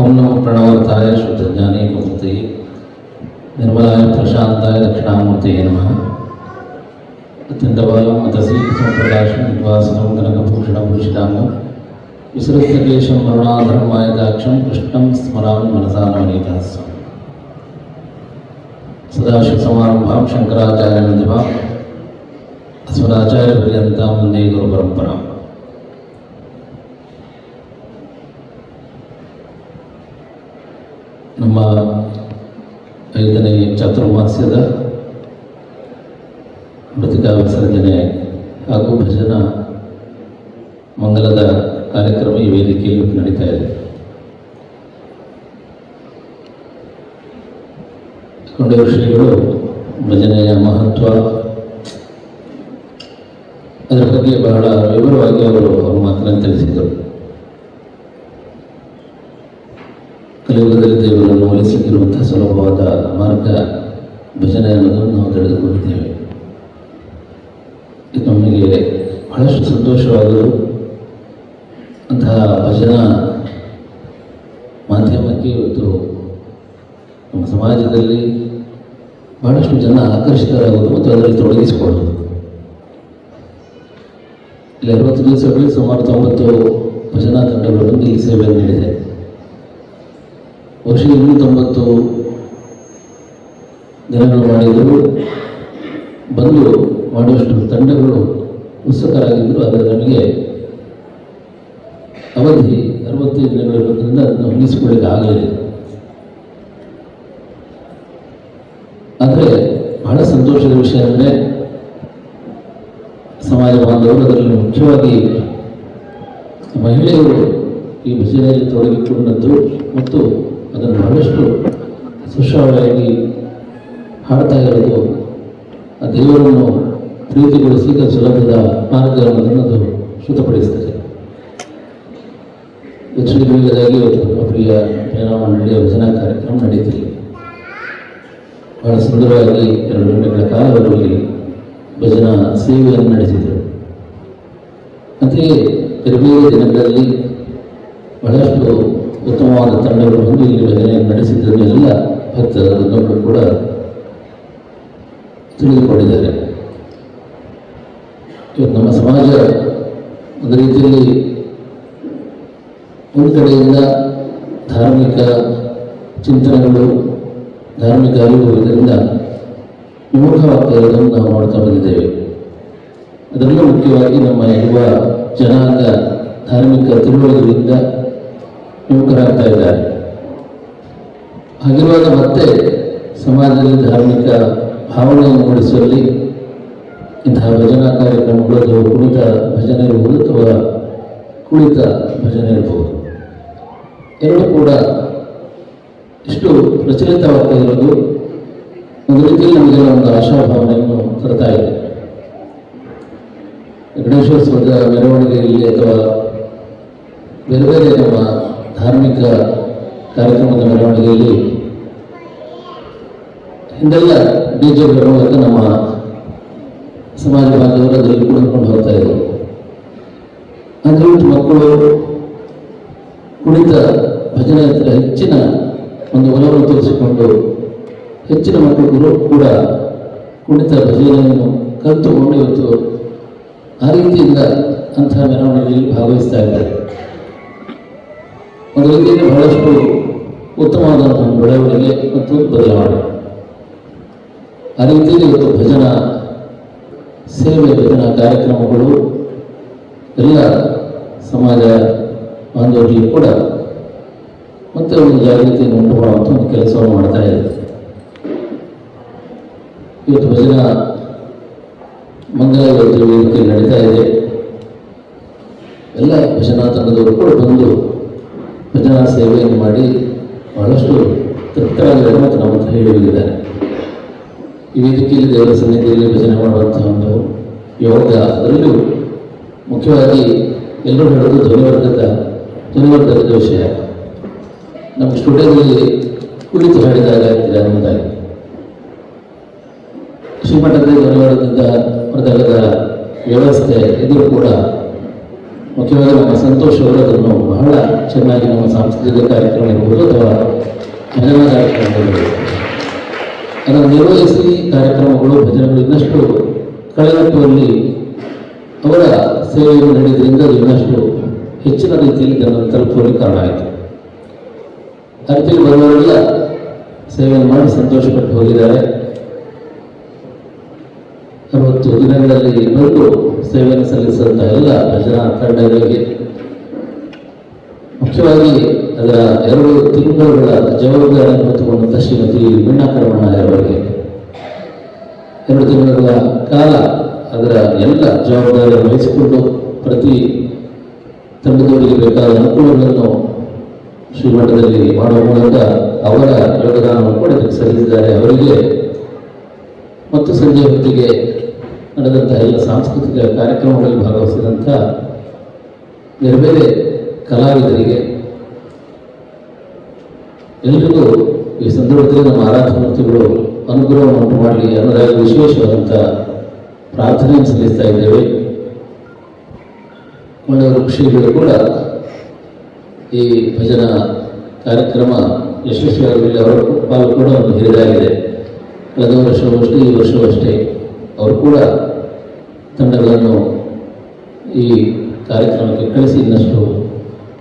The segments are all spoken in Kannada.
ഓം നമ പ്രണവർത്തായ ശുദ്ധജ്ഞാനേ മൂർത്തി നിർമ്മലായ പ്രശാന്തായ ദക്ഷിണാമൂർത്തി നമ അത്യന്തബാലം അതസി സമപ്രകാശം നിവാസനം കനകഭൂഷണം ഭൂഷിതാംഗം വിശ്രസ്തകേശം കരുണാധരമായ ദാക്ഷം കൃഷ്ണം സ്മരാമി മനസാനമനീതാസം സദാശിവസമാരംഭാം ശങ്കരാചാര്യ നിധിമാം അസ്മദാചാര്യപര്യന്താം വന്ദേ ഗുരുപരമ്പരാം ನಮ್ಮ ಐದನೇ ಚಾತುರ್ಮಾಸ್ಯದ ಮೃತಿಕಾ ವಿಸರ್ಜನೆ ಹಾಗೂ ಭಜನಾ ಮಂಗಲದ ಕಾರ್ಯಕ್ರಮ ಈ ವೇದಿಕೆಯಲ್ಲಿ ನಡೀತಾ ಇದೆ. ಕೊಂಡೇರು ಶ್ರೀಗಳು, ಭಜನೆಯ ಮಹತ್ವ, ಅದರ ಬಗ್ಗೆ ಬಹಳ ವಿವರವಾಗಿ ಅವರು ಅವರು ತಿಳಿಸಿದರು ಕಲಿಯುಗದಲ್ಲಿ ದೇವರನ್ನು ಒಲಿಸಿರುವಂತಹ ಸುಲಭವಾದ ಮಾರ್ಗ ಭಜನೆ ಅನ್ನೋದನ್ನು ನಾವು ತಿಳಿದುಕೊಂಡಿದ್ದೇವೆ. ಇದು ನಮಗೆ ಬಹಳಷ್ಟು ಸಂತೋಷವಾದರು ಅಂತಹ ಭಜನಾ ಮಾಧ್ಯಮಕ್ಕೆ ಇವತ್ತು ನಮ್ಮ ಸಮಾಜದಲ್ಲಿ ಬಹಳಷ್ಟು ಜನ ಆಕರ್ಷಿತರಾಗುವುದು ಮತ್ತು ಅದರಲ್ಲಿ ತೊಡಗಿಸಿಕೊಳ್ಳೋದು ಇಲ್ಲಿ ಅರವತ್ತು ದಿವಸಗಳಲ್ಲಿ ಸುಮಾರು ತೊಂಬತ್ತು ಭಜನಾ ತಂಡಗಳು ಇಲ್ಲಿ ಸೇವೆ ನೀಡಿದೆ. ವರ್ಷ ಇನ್ನೂ ತೊಂಬತ್ತು ದಿನಗಳು ಮಾಡಿದರು. ಬಂದು ಮಾಡುವಷ್ಟು ತಂಡಗಳು ಉತ್ಸುಕರಾಗಿದ್ದರು ಆದರೆ ನನಗೆ ಅವಧಿ ಅರವತ್ತೈದು ದಿನಗಳಿರೋದ್ರಿಂದ ಅದನ್ನು ಹೊಂದಿಸಿಕೊಳ್ಳಿಕ್ಕೆ ಆಗಲಿಲ್ಲ. ಆದರೆ ಬಹಳ ಸಂತೋಷದ ವಿಷಯ ಅಂದರೆ ಸಮಾಜ ಬಾಂಧವರು ಅದರಲ್ಲಿ ಮುಖ್ಯವಾಗಿ ಮಹಿಳೆಯರು ಈ ಭಜನೆಯಲ್ಲಿ ತೊಡಗಿಕೊಂಡದ್ದು ಮತ್ತು ಅದನ್ನು ಬಹಳಷ್ಟು ಸುಶ್ರಾವ್ಯವಾಗಿ ಹಾಡ್ತಾ ಇರೋದು ಆ ದೇವರನ್ನು ಪ್ರೀತಿಗೊಳಿಸಿದ ಸುಲಭದ ಮಾರ್ಗ ಅದು ಅದು ಶ್ರುತಪಡಿಸ್ತದೆ ಶ್ರೀಗಳಿಗೆ ಇವತ್ತು ಪ್ರಿಯ ಪರಿಣಾಮ ನಡೆಯುವ ಭಜನಾ ಕಾರ್ಯಕ್ರಮ ನಡೆಯುತ್ತಿದೆ. ಬಹಳ ಸುಂದರವಾಗಿ ಎರಡು ಗಂಟೆಗಳ ಕಾಲ ಅವರಲ್ಲಿ ಭಜನಾ ಸೇವೆಯನ್ನು ನಡೆಸಿದರು. ಅಂತೆಯೇ ದಿನಗಳಲ್ಲಿ ಬಹಳಷ್ಟು ಉತ್ತಮವಾದ ತಂಡಗಳು ಬಂದು ಇಲ್ಲಿ ಭಜನೆಯನ್ನು ನಡೆಸಿದ್ದನ್ನೆಲ್ಲ ಭಕ್ತರು ಕೂಡ ತಿಳಿದುಕೊಂಡಿದ್ದಾರೆ. ಇವತ್ತು ನಮ್ಮ ಸಮಾಜ ಒಂದು ರೀತಿಯಲ್ಲಿ ಒಂದು ಕಡೆಯಿಂದ ಧಾರ್ಮಿಕ ಚಿಂತನೆಗಳು, ಧಾರ್ಮಿಕ ಅರಿವು ಇದರಿಂದ ವಿಮುಖವಾಗ್ತಾ ಇರೋದನ್ನು ನಾವು ನೋಡ್ತಾ ಬಂದಿದ್ದೇವೆ. ಅದರಲ್ಲೂ ಮುಖ್ಯವಾಗಿ ನಮ್ಮ ಯುವ ಜನಾಂಗ ಧಾರ್ಮಿಕ ತಿಳುವಳಿಕೆಯಿಂದ ವಿಮುಖರಾಗ್ತಾ ಇದ್ದಾರೆ ಹಾಗಿರುವಾಗ ಮತ್ತೆ ಸಮಾಜದಲ್ಲಿ ಧಾರ್ಮಿಕ ಭಾವನೆಯನ್ನು ಮೂಡಿಸುವಲ್ಲಿ ಇಂತಹ ಭಜನಾ ಕಾರ್ಯಕ್ರಮಗಳು ಅಥವಾ ಕುಣಿತ ಭಜನೆ ಇರಬಹುದು ಅಥವಾ ಕುಣಿತ ಭಜನೆ ಇರಬಹುದು ಎರಡೂ ಕೂಡ ಇಷ್ಟು ಪ್ರಚಲಿತವಾಗ್ತಾ ಇರೋದು ಒಂದು ರೀತಿಯಲ್ಲಿ ನಮಗೆಲ್ಲ ಒಂದು ಆಶಾಭಾವನೆಯನ್ನು ತರ್ತಾ ಇದೆ. ಗಣೇಶೋತ್ಸವದ ಮೆರವಣಿಗೆಯಲ್ಲಿ ಅಥವಾ ಬೇರೆ ಬೇರೆ ನಮ್ಮ ಧಾರ್ಮಿಕ ಕಾರ್ಯಕ್ರಮದ ಮೆರವಣಿಗೆಯಲ್ಲಿ ಹಿಂದೆಲ್ಲ ಡಿ ಜೆ ಮೂಲಕ ನಮ್ಮ ಸಮಾಜ ಬಾಂಧವರು ಅದರಲ್ಲಿ ಕುಳಿತುಕೊಂಡು ಹೋಗ್ತಾ ಇದ್ರು. ಅಂದ್ರೆ ಮಕ್ಕಳು ಕುಣಿತ ಭಜನೆ ಹತ್ರ ಹೆಚ್ಚಿನ ಒಂದು ಒಲವನ್ನು ತೋರಿಸಿಕೊಂಡು ಹೆಚ್ಚಿನ ಮಕ್ಕಳು ಕೂಡ ಕುಣಿತ ಭಜನೆಯನ್ನು ಕಲಿತುಕೊಂಡು ಇವತ್ತು ಆ ರೀತಿಯಿಂದ ಅಂತಹ ಮೆರವಣಿಗೆಯಲ್ಲಿ ಭಾಗವಹಿಸ್ತಾ ಇದ್ದಾರೆ. ಒಂದು ಬಹಳಷ್ಟು ಉತ್ತಮವಾದಂತಹ ಬೆಳವಣಿಗೆ ಮತ್ತು ಬದಲಾವಣೆ. ಆ ರೀತಿಯಲ್ಲಿ ಇವತ್ತು ಭಜನಾ ಸೇವೆ ಭಜನಾ ಕಾರ್ಯಕ್ರಮಗಳು, ಎಲ್ಲ ಸಮಾಜ ಬಾಂಧವರಿಗೆ ಕೂಡ ಮತ್ತೆ ಒಂದು ಜಾಗೃತಿಯನ್ನು ಉಂಟು ಮಾಡುವಂಥ ಒಂದು ಕೆಲಸವನ್ನು ಮಾಡ್ತಾ ಇದೆ ಇವತ್ತು ಭಜನಾ ಇವತ್ತು ವೇದಿಕೆ ನಡೀತಾ ಇದೆ. ಎಲ್ಲ ಭಜನಾ ತಂಡದವರು ಕೂಡ ಬಂದು ಭಜನಾ ಸೇವೆಯನ್ನು ಮಾಡಿ ಬಹಳಷ್ಟು ತೃಪ್ತರಾಗಿದ್ದಾರೆ ಮತ್ತು ನಮ್ಮ ಹತ್ರ ಹೇಳಿ ಹೋಗಿದ್ದಾರೆ ಈ ವೇದಿಕೆಯಲ್ಲಿ ದೇವರ ಸನ್ನಿಧಿಯಲ್ಲಿ ಭಜನೆ ಮಾಡುವಂತಹ ಒಂದು ಯೋಗ ಅದರಲ್ಲೂ ಮುಖ್ಯವಾಗಿ ಎಲ್ಲರೂ ಹೇಳೋದು ಧ್ವನಿವರ್ಗದ ಧ್ವನಿವರ್ಗದ ವಿಷಯ ನಮ್ಮ ಸ್ಟುಡಿಯೋದಲ್ಲಿ ಕುಳಿತು ಆಗ್ತಿದೆ ಅನ್ನೋದಾಗಿ ಶ್ರೀಮಠದ ಧ್ವನಿವರ್ಗದ ಮೃದಗದ ವ್ಯವಸ್ಥೆ ಇದು ಕೂಡ ಮುಖ್ಯವಾಗಿ ನಮ್ಮ ಸಂತೋಷ್ ಅವರು ಅದನ್ನು ಬಹಳ ಚೆನ್ನಾಗಿ ನಮ್ಮ ಸಾಂಸ್ಕೃತಿಕ ಕಾರ್ಯಕ್ರಮ ಇರ್ಬೋದು ಅಥವಾ ಭಜನಾ ಕಾರ್ಯಕ್ರಮಗಳು ಅದನ್ನು ನಿರ್ವಹಿಸಿ ಕಾರ್ಯಕ್ರಮಗಳು, ಭಜನೆಗಳು ಇನ್ನಷ್ಟು ಕಳೆಗಟ್ಟುವಲ್ಲಿ ಅವರ ಸೇವೆಯನ್ನು ನೀಡಿದ್ರಿಂದ ಅದು ಇನ್ನಷ್ಟು ಹೆಚ್ಚಿನ ರೀತಿಯಲ್ಲಿ ಜನರನ್ನು ತಲುಪುವಲ್ಲಿ ಕಾರಣ ಆಯಿತು. ರೀತಿಯಲ್ಲಿ ಬರುವವರೆಲ್ಲ ಸೇವೆಯನ್ನು ಮಾಡಿ ಸಂತೋಷಪಟ್ಟು ಹೋಗಿದ್ದಾರೆ. ಅರವತ್ತು ದಿನಗಳಲ್ಲಿ ಬಂದು ಸೇವೆಯನ್ನು ಸಲ್ಲಿಸಿದಂಥ ಎಲ್ಲ ಭಜನಾ ತಂಡಗಳಿಗೆ. ಮುಖ್ಯವಾಗಿ ಅದರ ಎರಡು ತಿಂಗಳುಗಳ ಜವಾಬ್ದಾರಿಯನ್ನು ಹೊತ್ತುಕೊಂಡಂಥ ಶ್ರೀಮತಿ ವೀಣಾ ಅವರಿಗೆ. ಎರಡು ತಿಂಗಳ ಕಾಲ ಅದರ ಎಲ್ಲ ಜವಾಬ್ದಾರಿಯನ್ನು ವಹಿಸಿಕೊಂಡು ಪ್ರತಿ ತಂಡದವರಿಗೆ ಬೇಕಾದ ಅನುಕೂಲಗಳನ್ನು ಶ್ರೀಮಠದಲ್ಲಿ ಮಾಡುವ ಮೂಲಕ ಅವರ ಯೋಗದಾನವನ್ನು ಕೂಡ ಸಲ್ಲಿಸಿದ್ದಾರೆ ಅವರಿಗೆ. ಮತ್ತು ಸಂಜೆ ಹೊತ್ತಿಗೆ ನಡೆದಂತಹ ಎಲ್ಲ ಸಾಂಸ್ಕೃತಿಕ ಕಾರ್ಯಕ್ರಮಗಳಲ್ಲಿ ಭಾಗವಹಿಸಿದಂಥ ಬೇರೆ ಬೇರೆ ಕಲಾವಿದರಿಗೆ ಎಲ್ರಿಗೂ ಈ ಸಂದರ್ಭದಲ್ಲಿ ನಮ್ಮ ಆರಾಧಮೂರ್ತಿಗಳು ಅನುಗ್ರಹವನ್ನು ಉಂಟು ಮಾಡಲಿ ಅನ್ನೋದಾಗಿ ವಿಶೇಷವಾದಂಥ ಪ್ರಾರ್ಥನೆಯನ್ನು ಸಲ್ಲಿಸ್ತಾ ಇದ್ದೇವೆ. ಕೊಂಡವರು ಋಷಿಗಳು ಕೂಡ ಈ ಭಜನಾ ಕಾರ್ಯಕ್ರಮ ಯಶಸ್ವಿಯಾಗಲಿ ಅವರ ಪಾಲು ಕೂಡ ಒಂದು ಹಿರಿದಾಗಿದೆ ಕಳೆದ ವರ್ಷವೂ ಅಷ್ಟೇ, ಈ ವರ್ಷವೂ ಅಷ್ಟೇ. ಅವರು ಕೂಡ ತಂಡಗಳನ್ನು ಈ ಕಾರ್ಯಕ್ರಮಕ್ಕೆ ಕಳಿಸಿ ಇನ್ನಷ್ಟು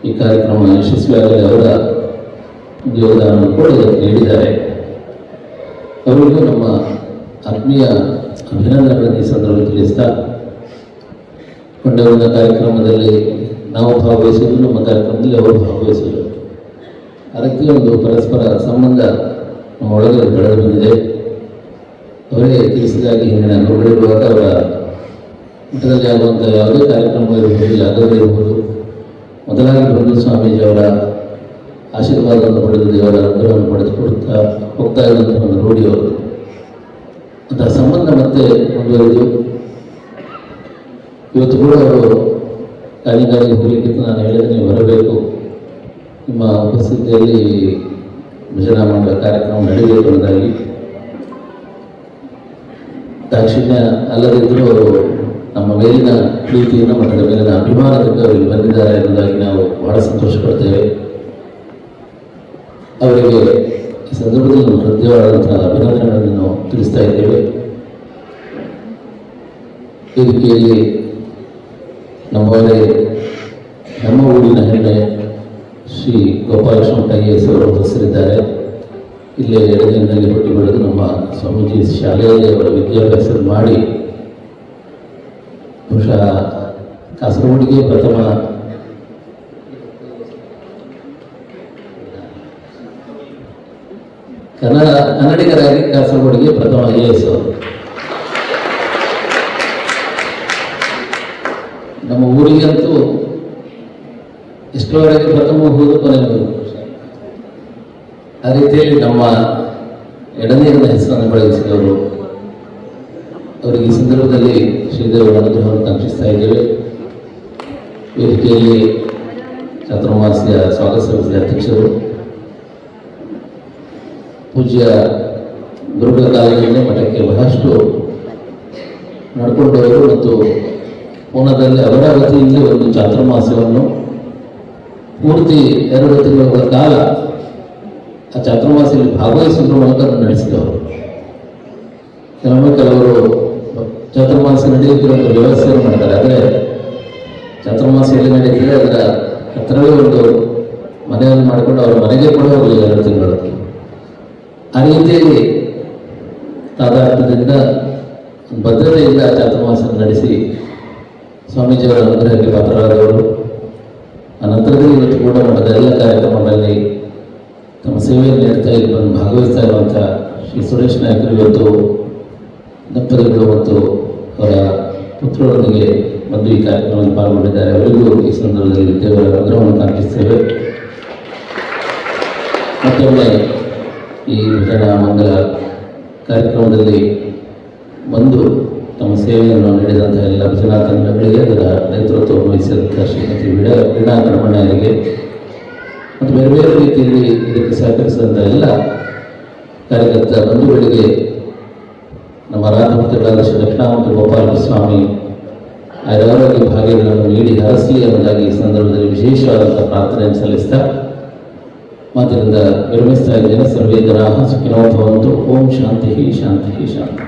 ಈ ಕಾರ್ಯಕ್ರಮ ಯಶಸ್ವಿಯಾಗಲಿ. ಅವರ ಯೋಗದಾನವನ್ನು ಕೂಡ ನೀಡಿದ್ದಾರೆ ಅವರಿಗೂ ನಮ್ಮ ಆತ್ಮೀಯ ಅಭಿನಂದನೆಗಳನ್ನು ಈ ಸಂದರ್ಭದಲ್ಲಿ ತಿಳಿಸ್ತಾ ಕೊಂಡವನ ಕಾರ್ಯಕ್ರಮದಲ್ಲಿ ನಾವು ಭಾಗವಹಿಸಿದ್ದು, ನಮ್ಮ ಕಾರ್ಯಕ್ರಮದಲ್ಲಿ ಅವರು ಭಾಗವಹಿಸಿದರು. ಅದಕ್ಕೆ ಒಂದು ಪರಸ್ಪರ ಸಂಬಂಧ ನಮ್ಮ ಒಳಗೆ ಬೆಳೆದು ಬಂದಿದೆ. ಅವರೇ ತಿಳಿಸಿದಾಗಿ ಹಿಂದಿನ ನೋಡಿರುವಾಗ ಅವರ ಮಠದಲ್ಲಿ ಆಗುವಂಥ ಯಾವುದೇ ಕಾರ್ಯಕ್ರಮ ಇರಬಹುದು ಯಾವುದೇ ಇರಬಹುದು ಮೊದಲಾಗಿ ಬೃಂದ ಸ್ವಾಮೀಜಿಯವರ ಆಶೀರ್ವಾದವನ್ನು ಪಡೆದು ದೇವರ ಅನುಗ್ರಹವನ್ನು ಪಡೆದುಕೊಡುತ್ತಾ ಹೋಗ್ತಾ ಇರುವಂಥ ಒಂದು ರೂಢಿಯವರು ಅದರ ಸಂಬಂಧ ಮತ್ತೆ ಮುಂದುವರೆದು, ಇವತ್ತು ಕೂಡ ಅವರು ಕಾಲಿಗಾಗಿ ಹೋಗಲಿಕ್ಕಿಂತ ನಾನು ಹೇಳಿದ್ರೆ ನೀವು ಬರಬೇಕು. ನಿಮ್ಮ ಉಪಸ್ಥಿತಿಯಲ್ಲಿ ಭಜನಾ ಮಾಡುವ ಕಾರ್ಯಕ್ರಮ ನಡೆಯಬೇಕು ಅನ್ನೋದಾಗಿ ದಾಕ್ಷಿಣ್ಯ ಅಲ್ಲದಿದ್ದರೂ ಅವರು ನಮ್ಮ ಮೇಲಿನ ಪ್ರೀತಿಯನ್ನು ಮಠದ ಮೇಲಿನ ಅಭಿಮಾನದಿಂದ ಅವರಿಗೆ ಬಂದಿದ್ದಾರೆ ಎಂಬುದಾಗಿ ನಾವು ಬಹಳ ಸಂತೋಷ ಪಡ್ತೇವೆ ಅವರಿಗೆ ಈ ಸಂದರ್ಭದಲ್ಲಿ ಹೃದಯವಾದಂತಹ ಅಭಿನಂದನೆಗಳನ್ನು ತಿಳಿಸ್ತಾ ಇದ್ದೇವೆ. ವೇದಿಕೆಯಲ್ಲಿ ನಮ್ಮವರೇ ನಮ್ಮ ಊರಿನ ಹೆಣ್ಣೆ ಶ್ರೀ ಗೋಪಾಲಕೃಷ್ಣ ಎಸ್ ಅವರು ಹೆಸರಿದ್ದಾರೆ ಇಲ್ಲೇ ಬೆಳೆದು ನಮ್ಮ ಸ್ವಾಮೀಜಿ ಶಾಲೆಯಲ್ಲಿ ಅವರ ವಿದ್ಯಾಭ್ಯಾಸ ಮಾಡಿ ಬಹುಶಃ ಕಾಸರಗೋಡಿಗೆ ಪ್ರಥಮ. ಕನ್ನಡ, ಕನ್ನಡಿಗರಾಗಿ ಕಾಸರಗೋಡಿಗೆ ಪ್ರಥಮ ಐ ಎಸ್ ನಮ್ಮ ಊರಿಗಂತೂ ಎಷ್ಟೋವರೆಗೆ ಪ್ರಥಮ ಹೋದ ಕೊನೆಯವರು ಆ ರೀತಿಯಲ್ಲಿ ನಮ್ಮ ಎಡನೀರಿನ ಹೆಸರನ್ನು ಬಳಸಿದವರು ಅವರಿಗೆ ಈ ಸಂದರ್ಭದಲ್ಲಿ ಶ್ರೀದೇವರ ಅನುಗ್ರಹವನ್ನು ಕಾಂಕ್ಷಿಸ್ತಾ ಇದ್ದೇವೆ. ವೇದಿಕೆಯಲ್ಲಿ ಚಾತುರ್ಮಾಸ್ಯ ಸ್ವಾಗತ ಸಮಿತಿಯ ಅಧ್ಯಕ್ಷರು. ಪೂಜ್ಯ ಗುರುಗಳ ಕಾಲದಿಂದ ಮಠಕ್ಕೆ ಬಹಳಷ್ಟು ನಡ್ಕೊಂಡವರು ಮತ್ತು ಪೂರ್ಣದಲ್ಲಿ ಅವರ ವತಿಯಿಂದ ಒಂದು ಚಾತುರ್ಮಾಸ್ಯವನ್ನು ಪೂರ್ತಿ ಎರಡು ತಿಂಗಳ ಕಾಲ ಆ ಚಾತುರ್ಮಾಸದಲ್ಲಿ ಭಾಗವಹಿಸುವ ಮೂಲಕ ನಡೆಸಿದವರು. ಕೆಲವೊಮ್ಮೆ ಕೆಲವರು ಚಾತುರ್ಮಾಸ ನಡೆಯುತ್ತಿರೋ ವ್ಯವಸ್ಥೆಯನ್ನು ಮಾಡ್ತಾರೆ. ಆದರೆ ಚಾತುರ್ಮಾಸ ಎಲ್ಲಿ ನಡೀತಿದೆ ಅದರ ಹತ್ತಿರವೇ ಒಂದು ಮನೆಯನ್ನು ಮಾಡಿಕೊಂಡು ಅವರ ಮನೆಗೆ ಕೂಡ ಹೋಗಲಿಲ್ಲ ಎರಡು ತಿಂಗಳು. ಆ ರೀತಿಯಲ್ಲಿ ತಾದಾರ್ಥದಿಂದ ಭದ್ರತೆಯಿಂದ ಚಾತುರ್ಮಾಸ ನಡೆಸಿ ಸ್ವಾಮೀಜಿಯವರ ಅನುಗ್ರಹಕ್ಕೆ ಪಾತ್ರರಾದವರು. ಅನಂತರದಲ್ಲಿ ಇವತ್ತು ಕೂಡ ಮಠದ ಎಲ್ಲ ಕಾರ್ಯಕ್ರಮಗಳಲ್ಲಿ ತಮ್ಮ ಸೇವೆಯಲ್ಲಿ ನೀಡ್ತಾ ಇಲ್ಲಿ ಬಂದು ಭಾಗವಹಿಸ್ತಾ ಇರುವಂಥ ಶ್ರೀ ಸುರೇಶ್ ನಾಯಕರು ಇವತ್ತು ದಂಪತಿಗಳು ಮತ್ತು ಅವರ ಪುತ್ರರೊಂದಿಗೆ ಮದುವೆ ಕಾರ್ಯಕ್ರಮದಲ್ಲಿ ಪಾಲ್ಗೊಂಡಿದ್ದಾರೆ. ಅವರಿಗೂ ಈ ಸಂದರ್ಭದಲ್ಲಿ ದೇವರ ಅನುಗ್ರಹವನ್ನು ಕಾಣಿಸ್ತೇವೆ ಮತ್ತೊಮ್ಮೆ ಈ ಭಜನಾ ಮಂಗಲ ಕಾರ್ಯಕ್ರಮದಲ್ಲಿ ಬಂದು ತಮ್ಮ ಸೇವೆಯನ್ನು ನೀಡಿದಂತಹ ಎಲ್ಲ ಭಜನಾ ತಂಡಗಳಿಗೆ ಅದರ ನೇತೃತ್ವ ವಹಿಸಿದಂಥ ಶ್ರೀಮತಿ ವಿಡಾ ವೀಣಾ ಮತ್ತು ಬೇರೆ ಬೇರೆ ರೀತಿಯಲ್ಲಿ ಇದಕ್ಕೆ ಸಹಕರಿಸಿದಂಥ ಎಲ್ಲ ಕಾರ್ಯಕರ್ತ ಬಂಧುಗಳಿಗೆ ನಮ್ಮ ರಾಜಮೂರ್ತಿಗಳಾದ ಶ್ರೀ ದಕ್ಷಿಣಾಮೂರ್ತಿ ಗೋಪಾಲ ಸ್ವಾಮಿ ಆರೋಗ್ಯ ಭಾಗ್ಯಗಳನ್ನು ನೀಡಿ ಹರಸಲಿ ಎಂಬುದಾಗಿ ಈ ಸಂದರ್ಭದಲ್ಲಿ ವಿಶೇಷವಾದಂಥ ಪ್ರಾರ್ಥನೆಯನ್ನು ಸಲ್ಲಿಸ್ತಾ ಮಾತಿನಿಂದ ವಿರಮಿಸ್ತಾ ಇದ್ದೇನೆ ಸರ್ವೇ ಜನ ಸುಖಿನೋ ಭವಂತು ಓಂ ಶಾಂತಿ ಶಾಂತಿ ಶಾಂತಿ